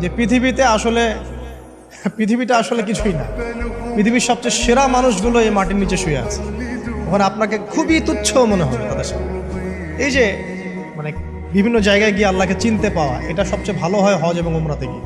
যে পৃথিবীতে আসলে, পৃথিবীটা আসলে কিছুই না। পৃথিবীর সবচেয়ে সেরা মানুষগুলো এই মাটির নিচে শুয়ে আছে। ওখানে আপনাকে খুবই তুচ্ছ মনে হবে তাদের সাথে এই যে মানে বিভিন্ন জায়গায় গিয়ে আল্লাহকে চিনতে পাওয়া, এটা সবচেয়ে ভালো হয় হজ এবং উমরাতে গিয়ে।